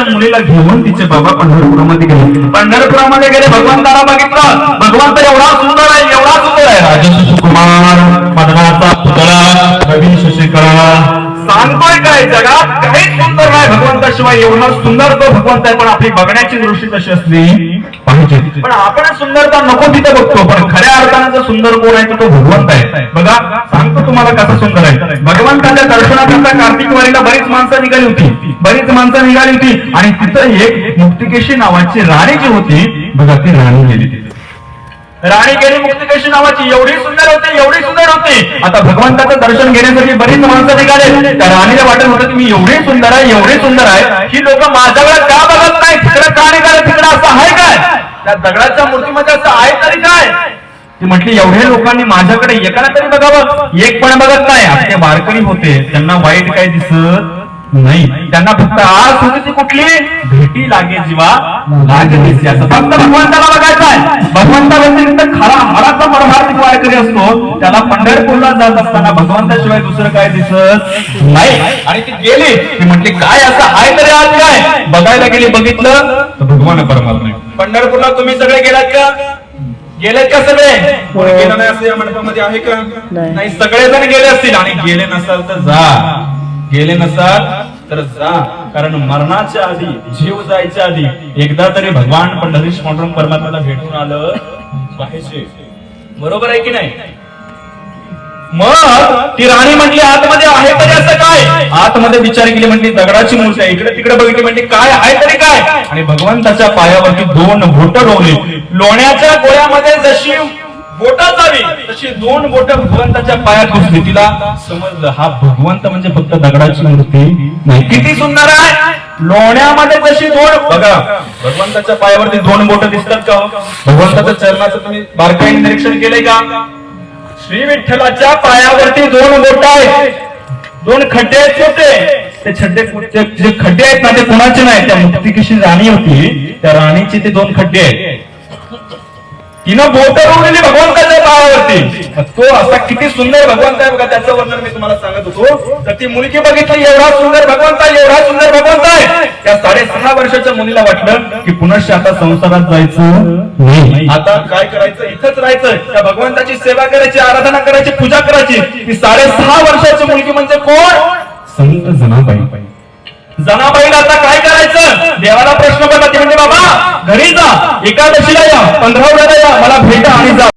त्या मुलीला घेऊन तिचे बाबा पंढरपुरामध्ये गेले. पंढरपुरामध्ये गेले भगवंताला बघितलं. भगवंत एवढा सुंदर आहे एवढा सुंदर आहे. राजस सुकुमार मदनाचा पुतळा रवी शशिकळा सांगतोय काय जगात? काहीच सुंदर नाही भगवंताशिवाय एवढा सुंदर तो भगवंत आहे पण आपली बघण्याची दृष्टी तशी असली पाहिजे. पण आपण सुंदरता नको तिथे बघतो पण खऱ्या अर्थानं जो सुंदर कोण आहे तो तो भगवंत आहे. बघा सांगतो तुम्हाला कसा सुंदर आहे. भगवंताच्या दर्शनाकरता कार्तिक वारीला बरीच माणसं निघाली होती. बरीच माणसं निघाली होती. आणि तिथं एक मुक्तिकेशी नावाची राणी जी होती बघा ती राणी गेली. तिथे राणी गेली मुक्तिकेशी नावाची. एवढी सुंदर होती एवढी सुंदर आता भगवंताचं दर्शन घेण्यासाठी बरीच माणसं निघाले. त्या राणीला वाटत होतं की मी एवढी सुंदर आहे एवढी सुंदर आहे ही लोक माझ्याकडे का बघत नाही? तिकडे का निघाले? तिकडे असं आहे काय? त्या दगडाच्या मूर्तीमध्ये असं आहे तरी काय? ती म्हटली एवढ्या लोकांनी माझ्याकडे एकाला तरी बघावं. एक पण बघत नाही. आता वारकरी होते. त्यांना वाईट काय दिसत नाही. त्यांना फक्त आज होती ती कुठली भेटी लागे जीवा. लागे दिसे असं फक्त भगवंताला बघायचं आहे. वारकरी असतो. त्याला पंढरपूरला जात असताना भगवंताशिवाय दुसरं काय दिसत नाही. आणि ती गेली. ती म्हटली काय असं आहे तरी आज काय? बघायला गेली बघितलं तर भगवान परमात्मा. पंढरपूरला तुम्ही सगळे गेलात का? गेलेत का सगळे? कोणी गेलं नाही असं या मंडपामध्ये आहे का? नाही. सगळेजण गेले असतील. आणि गेले नसाल तर जा. गेले नसाल तर जा. कारण मरणाच्या आधी जीव जायच्या आधी एकदा तरी भगवान पंढरीश पांडुरंग परमात्म्याला भेटून आलं पाहिजे. बरोबर आहे की नाही? मग ती राणी म्हटली आतमध्ये आहे तरी असं काय? आतमध्ये विचार केली म्हटली दगडाची मूर्ती आहे. इकडे तिकडे बघितली म्हटली काय आहे तरी काय? आणि भगवंताच्या पायावरती दोन बोट रोवली. लोण्याच्या गोळ्यामध्ये जशी बोट जावी तशी दोन बोट भगवंताच्या पायात घुसली. तिला समजलं हा भगवंत म्हणजे फक्त दगडाची मूर्ती नाही. किती सुंदर आहे? लोण्यामध्ये जशी दोन बघा भगवंताच्या पायावरती दोन बोट दिसतात का हो? भगवंताच्या चरणाचं तुम्ही बारकाईने निरीक्षण केलंय का? श्री विठ्ठलाच्या पायावरती दोन बोट आहेत. दोन खड्डे आहेत छोटे. ते खड्डे जे खड्डे आहेत ना ते कुणाचे नाही त्या मुक्तिकेशी राणी होती. त्या राणीचे ते दोन खड्डे आहेत. तिनं बोट रोवलेली भगवंताच्या पायावरती? तो असा किती सुंदर भगवंत आहे बघा त्याचं वर्णन मी तुम्हाला सांगत होतो. तर ती मुलगी बघितली एवढा सुंदर भगवंत आहे एवढा सुंदर भगवंत आहे त्या साडेसहा वर्षाच्या मुलीला वाटलं की पुनश्च आता संसारात जायचं आता काय करायचं? इथंच राहायचं. त्या भगवंताची सेवा करायची आराधना करायची पूजा करायची. ती साडेसहा वर्षाची मुलगी म्हणजे कोण? संत जनाबाई. जनाबाईला आता काय करायचं? देवाला प्रश्न पडला ती म्हणजे बाबा घरी जा एकादशीला या पंधरावड्याला या मला भेटा आणि जा.